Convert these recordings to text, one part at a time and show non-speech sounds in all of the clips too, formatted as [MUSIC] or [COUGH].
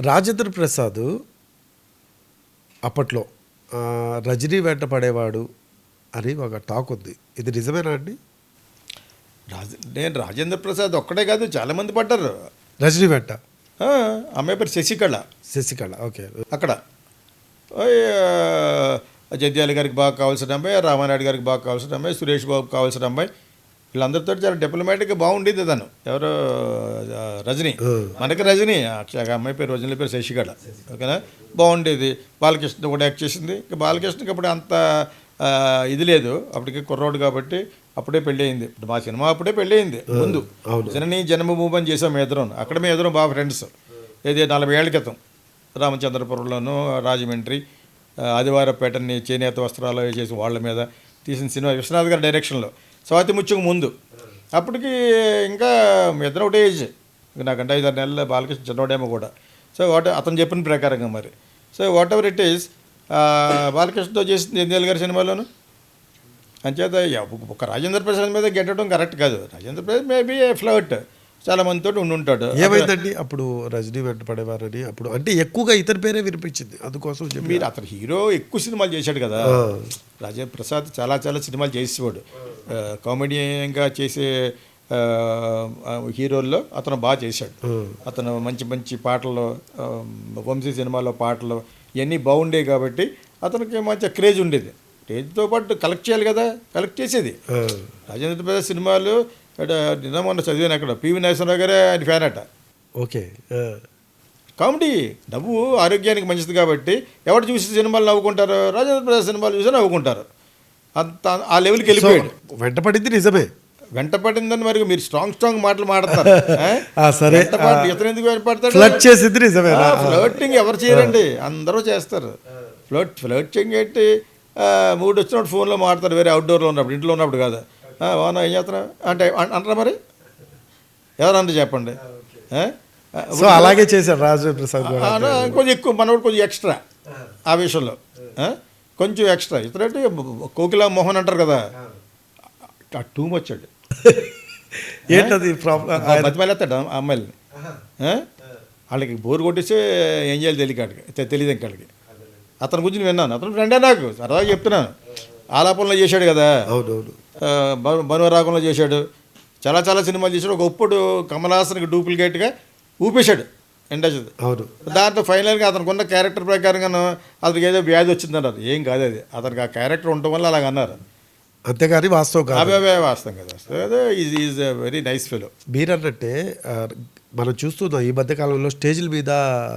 రాజేంద్ర ప్రసాద్ అప్పట్లో రజనీ వెంట పడేవాడు అని ఒక టాక్ ఉంది. ఇది నిజమేనా అండి? రాజ నేను రాజేంద్ర ప్రసాద్ ఒక్కడే కాదు చాలామంది పడ్డారు. రజనీ వెంట? అమ్మాయి పేరు శశికళ. శశికళ ఓకే. అక్కడ. జంధ్యాల గారికి బాగా కావాల్సిన అమ్మాయి రామానాయుడు గారికి బాగా కావాల్సిన అమ్మాయి సురేష్ బాబు కావాల్సిన అమ్మాయి వీళ్ళందరితో చాలా డిప్లొమాటిక్గా బాగుండేది తను. ఎవరు రజనీ. మనకి రజనీ అట్లా అమ్మాయి పేరు రజనీ పేరు శశికళ. ఓకేనా? బాగుండేది. బాలకృష్ణ కూడా యాక్ట్ చేసింది. ఇంకా బాలకృష్ణకి అప్పుడు అంత ఇది లేదు. అప్పటికి కుర్రోడు కాబట్టి అప్పుడే పెళ్ళి అయింది ఇప్పుడు మా సినిమా అప్పుడే పెళ్ళి అయింది ముందు. జనని జన్మభూమి అని చేసాం ఎదురు అక్కడ మేము ఎదురు బాగా ఫ్రెండ్స్ ఇది నలభై ఏళ్ళ క్రితం. రామచంద్రపురంలోను రాజమండ్రి ఆదివారపేటని చేనేత వస్త్రాలు చేసి వాళ్ళ మీద తీసిన సినిమా విశ్వనాథ్ గారి డైరెక్షన్లో స్వాతి ముత్యకు ముందు. అప్పటికి ఇంకా ఇద్దరు ఒకటే ఏజ్. నాకంటే ఐదారు నెలల బాలకృష్ణ చిన్నోడేమో కూడా. సో వాట్ అతను చెప్పిన ప్రకారంగా మరి. So whatever it is బాలకృష్ణతో చేసింది ఎన్నికల గారి సినిమాలోను? అంచేత ఒక రాజేంద్ర ప్రసాద్ మీద గెట్టడం కరెక్ట్ కాదు. Rajendra Prasad maybe flirt. చాలా మందితో ఉండి ఉంటాడు. ఏమైందండి? అప్పుడు రజనీ వెంట పడేవారని అప్పుడు అంటే ఎక్కువగా ఇతని పేరే వినిపించింది. అందుకోసం చెప్పి మీరు అతను హీరో ఎక్కువ సినిమాలు చేశాడు కదా. రాజేంద్ర ప్రసాద్ చాలా చాలా సినిమాలు చేసేవాడు. కామెడీగా చేసే హీరోల్లో అతను బాగా చేశాడు. అతను మంచి మంచి పాటలు వంశీ సినిమాలో పాటలు ఇవన్నీ బాగుండేవి కాబట్టి అతనికి మంచి క్రేజ్ ఉండేది. క్రేజ్తో పాటు కలెక్ట్ చేయాలి కదా కలెక్ట్ చేసేది. రాజేంద్ర ప్రసాద్ సినిమాలు అక్కడ నిన్న మొన్న చదివాను అక్కడ పివి నరసింహరావు గారే ఆయన ఫ్యాన్ అట. ఓకే. కామెడీ నవ్వు ఆరోగ్యానికి మంచిది కాబట్టి ఎవరు చూసి సినిమాలు నవ్వుకుంటారు రాజేంద్ర ప్రసాద్ సినిమాలు చూసి నవ్వుకుంటారు. అంత ఆ లెవెల్కి వెళ్ళిపోయాడు. వెంట పడింది నిజమే. వెంట పడిందని మరి మీరు స్ట్రాంగ్ స్ట్రాంగ్ మాటలు? [LAUGHS] ఆ, సరే. వెంట పడి- ఇతను ఎందుకు వెంటపడతాడు ఫ్లడ్ చేసింది నిజమేనా ఫ్లర్టింగ్ ఎవరు చేయరండి? అందరూ చేస్తారు. ఫ్లర్ట్ ఫ్లర్టింగ్ ఏంటి? మూడు వచ్చినప్పుడు ఫోన్లో మాట్లాడతారు వేరే అవుట్డోర్లో ఉన్నప్పుడు ఇంట్లో ఉన్నప్పుడు కాదు. వాన ఏం చేస్తున్నా అంటే అంటారా మరి? ఎవరన్నా చెప్పండి. సో అలాగే చేశారు రాజేంద్ర ప్రసాద్ కొంచెం ఎక్కువ మనోడు కొంచెం ఎక్స్ట్రా ఆ. విషయంలో? కొంచెం ఎక్స్ట్రా. ఇతరంటే కోకిల మోహన్ అంటారు కదా. టూ వచ్చాడు. [LAUGHS] ఏంటది? ప్రాబ్లం బతిమలేస్తాడు ఆ? వాళ్ళకి బోర్ కొట్టేసి ఏం చేయాలి తెలియక తెలియదు ఇంకా వాళ్ళకి. అతని గురించి నేను విన్నాను. అతను ఫ్రెండే నాకు. సరదాగా చెప్తున్నాను. ఆలాపనలో చేశాడు కదా. అవునవును. బనువరాగంలో చేశాడు. చాలా చాలా సినిమాలు చేశాడు. ఒకప్పుడు కమల్ హాసన్కి డూప్లికేట్గా ఊపేశాడు. ఇండస్ట్రీ అవును. దాంట్లో ఫైనల్గా అతనికి ఉన్న క్యారెక్టర్ ప్రకారంగాను అతనికి ఏదో వ్యాధి వచ్చిందన్నారు. ఏం కాదు అది. అతనికి ఆ క్యారెక్టర్ ఉండటం వల్ల అలాగ అన్నారు. అంతేగాని వాస్తవం కాదు. అవే వాస్తవం కదా. Is is very nice fellow మీరన్నట్టే మనం చూస్తున్నాం ఈ మధ్య కాలంలో స్టేజ్ల మీద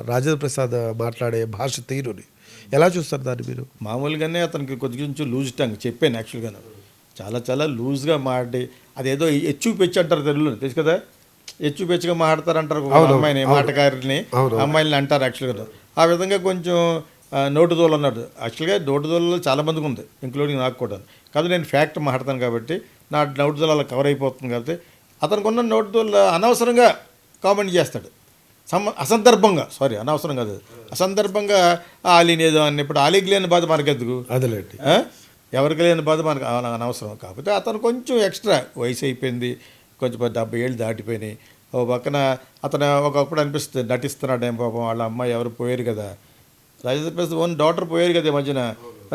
రాజేంద్ర ప్రసాద్ మాట్లాడే భాష తీరుని. ఎలా చూస్తారు దాన్ని మీరు? మామూలుగానే అతనికి కొద్ది కొంచెం లూజ్ టంగ్ చెప్పాను యాక్చువల్గా చాలా చాలా లూజ్గా మాట్లాడి అదేదో ఎచ్చు పెచ్చు అంటారు తెలుగులో. తెలుసు కదా? ఎచ్చు పెచ్చుగా మాట్లాడతారు అంటారు ఒక అమ్మాయిని మాటకారిని అమ్మాయిని అంటారు యాక్చువల్గా. ఆ విధంగా కొంచెం నోటు దోలు అన్నాడు యాక్చువల్గా నోటు దోలలో చాలా మందికి ఉంది ఇంక్లూడింగ్ నాకు కూడా. కాదు నేను ఫ్యాక్ట్ మాట్లాడతాను కాబట్టి నా నోటు దోలు అలా కవర్ అయిపోతుంది కాబట్టి అతనికి ఉన్న నోటు దోలు అనవసరంగా కామెంట్ చేస్తాడు. సమ అసందర్భంగా సారీ అనవసరం కాదు. అసందర్భంగా ఆలీనేదో అని ఇప్పుడు ఆలీకి లేని బాధ మనకెందుకు? అదేలేండి? ఎవరికి లేని బాధ మనకు అన- అనవసరం. కాకపోతే అతను కొంచెం ఎక్స్ట్రా వయసు అయిపోయింది కొంచెం డెబ్బై ఏళ్ళు దాటిపోయినాయి. ఓ పక్కన అతను ఒకప్పుడు అనిపిస్తుంది నటిస్తున్నాడు ఏం పాపం వాళ్ళ అమ్మాయి ఎవరు పోయారు కదా. రాజేంద్ర ప్రసాద్ ఓన్ డాటర్ పోయారు కదా ఈ మధ్యన.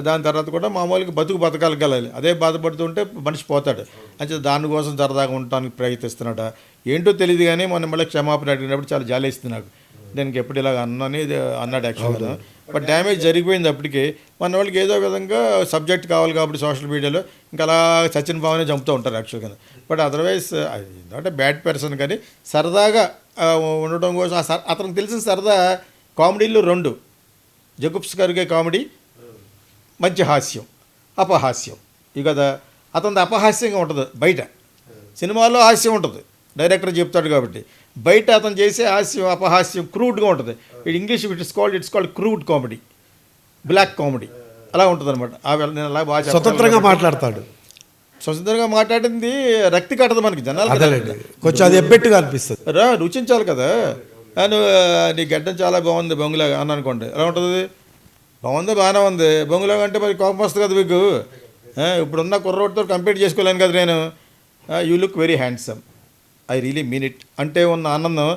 దాని తర్వాత కూడా మామూలుగా బతుకు బతకాలగలాలి అదే బాధపడుతుంటే మనిషి పోతాడు. అంటే దానికోసం సరదాగా ఉండటానికి ప్రయత్నిస్తున్నాడు? ఏంటో తెలియదు కానీ మొన్న మళ్ళీ క్షమాపణ అడిగినప్పుడు చాలా జాలేస్తుంది నాకు. నేను ఎప్పుడు ఇలాగ అన్నని అన్నాడు యాక్చువల్గా. బట్ డ్యామేజ్ జరిగిపోయింది అప్పటికే. మన వాళ్ళకి ఏదో విధంగా సబ్జెక్ట్ కావాలి కాబట్టి సోషల్ మీడియాలో ఇంకా అలా సచిన్ భావనే చంపుతూ ఉంటారు యాక్చువల్గా బట్ అదర్వైజ్ అంటే బ్యాడ్ పర్సన్ కానీ సరదాగా ఉండడం ఉండటం కోసం అతనికి తెలిసిన సరదా కామెడీలు రెండు. జగుప్స్ గారికి కామెడీ మంచి హాస్యం అపహాస్యం. ఇక కదా అతనిది అపహాస్యంగా ఉంటుంది బయట. సినిమాలో హాస్యం ఉంటుంది. డైరెక్టర్ చెప్తాడు కాబట్టి. బయట అతను చేసే హాస్యం అపహాస్యం క్రూడ్గా ఉంటుంది. ఇది English it's called it's called crude comedy. Black comedy. అలా ఉంటుంది అనమాట ఆ వేళ నేను అలా బాగా స్వతంత్రంగా మాట్లాడతాడు. స్వతంత్రంగా మాట్లాడింది రక్తి కట్టదు మనకి జనాలు కొంచెం అది ఎబ్బెట్టుగా అనిపిస్తుంది. రా రుచించాలి కదా. నువ్వు నీ గడ్డం చాలా బాగుంది బొంగులాగా అని అనుకోండి. ఎలా ఉంటుంది? బాగుంది బాగానే ఉంది. బొంగులాగా అంటే మరి కోపం వస్తుంది కదా మీకు. ఇప్పుడున్న కుర్రోడ్తో కంపేర్ చేసుకోలేను కదా నేను. You look very handsome I really mean it అంటే ఉన్న ఆనందం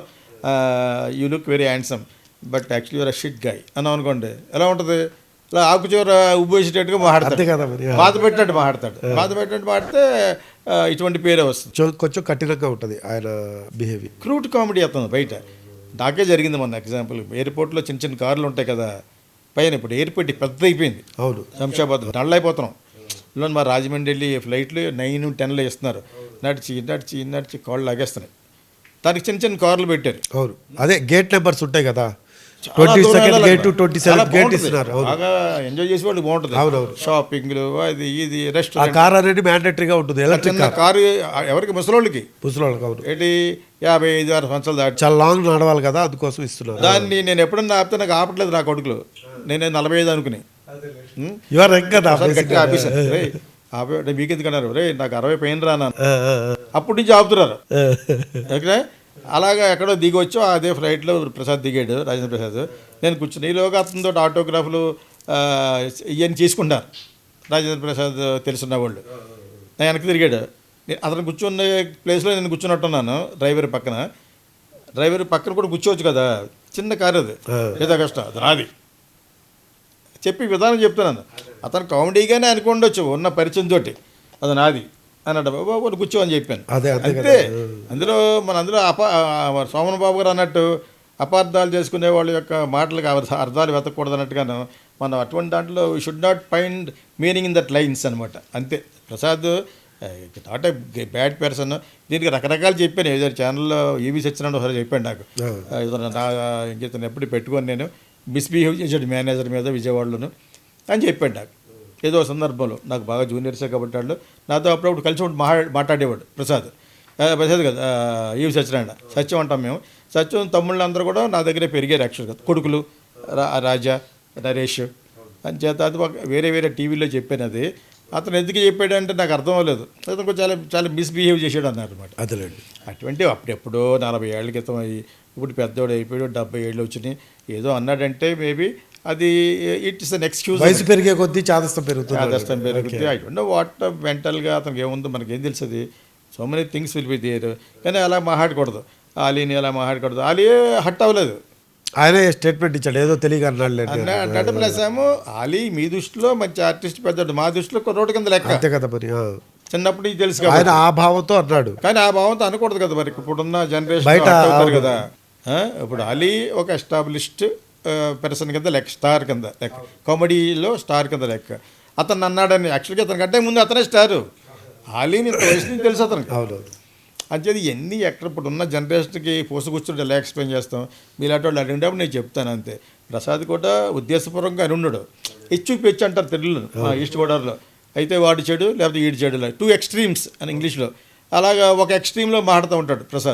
you look very handsome but actually you're shit guy అన్నాం అనుకోండి. ఎలా ఉంటుంది? ఇలా ఆకుచూర ఉబ్బేసేటట్టుగా మాట్లాడతాడు. కదా మరి బాధ పెట్టినట్టు మాట్లాడతాడు. బాధ పెట్టినట్టు మాడితే ఆ, ఇటువంటి పేరే వస్తుంది. కొంచెం కఠినంగా ఉంటుంది ఆయన బిహేవియర్ క్రూట్ కామెడీ అతను బయట. నాకే జరిగింది మొన్న ఎగ్జాంపుల్ ఎయిర్పోర్ట్లో చిన్న చిన్న కార్లు ఉంటాయి కదా. పైన ఇప్పుడు ఎయిర్పోర్ట్ పెద్ద అయిపోయింది. అవును. శంషాబాద్ డల్ అయిపోతున్నాం ఇలా మా రాజమండ్రి వెళ్ళి ఫ్లైట్లు నైన్ టెన్లో ఇస్తున్నారు. నడిచి నడిచి నడిచి కాళ్ళు లాగేస్తున్నాయి. దానికి చిన్న చిన్న కార్లు పెట్టారు. అవును. అదే గేట్ నెంబర్స్ ఉంటాయి కదా. Twenty second. Gate twenty seven gate. ఇస్తున్నారు. బాగా ఎంజాయ్ చేసే వాళ్ళు బాగుంటుంది అవునవును. షాపింగ్లు అది ఇది ఆ రెస్టారెంట్. కార్ అనేది మ్యాండేటరీగా ఉంటుంది. Electric car. ఎవరికి? ముసలోళ్ళకి. ముసలివాళ్ళకి అవును. ఏంటి? యాభై ఐదు ఆరు సంవత్సరాలు దాటి. చాలా లాంగ్ నడవాలి కదా అందుకోసం ఇస్తున్నారు. దాన్ని నేను ఎప్పుడన్నా ఆపితే నాకు ఆపట్లేదు నా కొడుకులు. నేను నలభై ఐదు అనుకుని? ఇవాళ ఇంకా ఆపే మీకు ఎందుకు అన్నారు రే నాకు అరవై పైన రా అన్నాను. ఆ, ఆ, అప్పటి నుంచి ఆపుతున్నారు. ఓకే అలాగా ఎక్కడో దిగి వచ్చో అదే ఫ్లైట్లో ప్రసాద్ దిగాడు రాజేంద్ర ప్రసాద్. నేను కూర్చుని ఈలోగా అతనితో ఆటోగ్రాఫ్లు ఇవన్నీ చేసుకుంటారు రాజేంద్ర ప్రసాద్ తెలుసున్న వాళ్ళు. నేను వెనక్కి తిరిగాడు. అతను కూర్చున్న ప్లేస్లో నేను కూర్చున్నట్టున్నాను డ్రైవర్ పక్కన. డ్రైవర్ పక్కన కూడా కూర్చోవచ్చు కదా? చిన్న కారు అది. ఏదో కష్టం. అది నాది. చెప్పి విధానం చెప్తున్నాను. అతను కామెడీగానే అనుకుండొచ్చు ఉన్న పరిచయం తోటి. అది నాది. అన్నాడు బాబు కూర్చో అని చెప్పాను. అంతే కదా. అందులో మన అందులో అప సోమన్ బాబు గారు అన్నట్టు అపార్థాలు చేసుకునే వాళ్ళ యొక్క మాటలకు అర్థ- అర్థాలు వెతకూడదు అన్నట్టుగాను మనం అటువంటి దాంట్లో should not find meaning in that lines అనమాట అంతే. Prasad not a bad person దీనికి రకరకాలు చెప్పాను. ఏదో ఛానల్లో ఈవీ సత్యనారాయణ ఒకసారి చెప్పాను నాకు. ఇతను ఎప్పుడు పెట్టుకొని నేను. మిస్బిహేవ్ చేశాడు మేనేజర్ మీద విజయవాడలోను అని చెప్పాడు నాకు. ఏదో సందర్భంలో నాకు బాగా జూనియర్సే కాబట్టి వాళ్ళు నాతో అప్పుడప్పుడు కలిసి ఉండి మాట్లా మాట్లాడేవాడు ప్రసాద్. ప్రసాద్ కదా ఈవి సత్యనారాయణ. సత్యం అంటాం మేము. సత్యం తమ్ముళ్ళు అందరూ కూడా నా దగ్గరే పెరిగారు యాక్చువల్గా. కొడుకులు రా రాజా నరేష్. అని చేత అది వేరే వేరే టీవీలో చెప్పాను అది. అతను ఎందుకు చెప్పాడంటే నాకు అర్థం అవ్వలేదు. అతను చాలా చాలా మిస్బిహేవ్ చేశాడు అన్నారు అనమాట అదేలేండి. అటువంటి అప్పుడెప్పుడో నలభై ఏళ్ళ క్రితం అయ్యి ఇప్పుడు పెద్దోడు అయిపోయాడు డెబ్బై ఏళ్ళు వచ్చినాయి. ఏదో అన్నాడంటే మేబీ అది ఇట్స్ అన్ ఎక్స్క్యూజ్ వయసు పెరిగే కొద్దీ చాదస్తం పెరుగుతుంది. ఆదర్శం పెరుగుతుంది. ఐ డోంట్ నో వాట్ మెంటల్గా అతనికి ఏముందో మనకి ఏం తెలుస్తుంది. So many things will be there కానీ అలా మాట్లాడకూడదు ఆలీని అలా మాట్లాడకూడదు ఆలీ హట్ అవ్వలేదు. ఆయనే స్టేట్మెంట్ ఇచ్చాడు ఏదో తెలియక అన్నాడులేండి అన్న అంటే ఆలీ మీ దృష్టిలో మంచి ఆర్టిస్ట్ పెద్దోడు మా దృష్టిలో కుర్రోడు కింద లెక్క. అంతే కదా మరి ఆ. చిన్నప్పటి నుంచి తెలుసు కదా ఆయన ఆ భావంతో అన్నాడు. కానీ ఆ భావంతో అనకూడదు కదా మరి ఇప్పుడున్న జనరేషన్ బయట కదా. ఇప్పుడు అలీ ఒక ఎస్టాబ్లిష్డ్ పర్సన్ కింద లెక్క స్టార్ కింద లెక్క. కామెడీలో స్టార్ కింద లెక్క. అతను అన్నాడని యాక్చువల్గా అతని కంటే ముందు అతనే స్టారు అలీని ఇంత వయసు నుంచి తెలుసు అతనికి. అవునవును అంచేది ఎన్ని ఎక్కడ ఇప్పుడు ఉన్న జనరేషన్కి పోసు కూర్చుంటే ఎలా ఎక్స్ప్లెయిన్ చేస్తాం? మీలాంటి వాళ్ళు అడిగినప్పుడు నేను చెప్తాను అంతే. ప్రసాద్ కూడా ఉద్దేశపూర్వకంగా అని ఉండడు హెచ్చు పెచ్చు అంటారు తెలుగులో ఈస్ట్ గోదావరిలో. అయితే వాడు చెడు లేకపోతే ఈడు చెడు టూ ఎక్స్ట్రీమ్స్ అని ఇంగ్లీష్లో. అలాగా ఒక ఎక్స్ట్రీమ్లో మాట్లాడుతూ ఉంటాడు ప్రసాద్.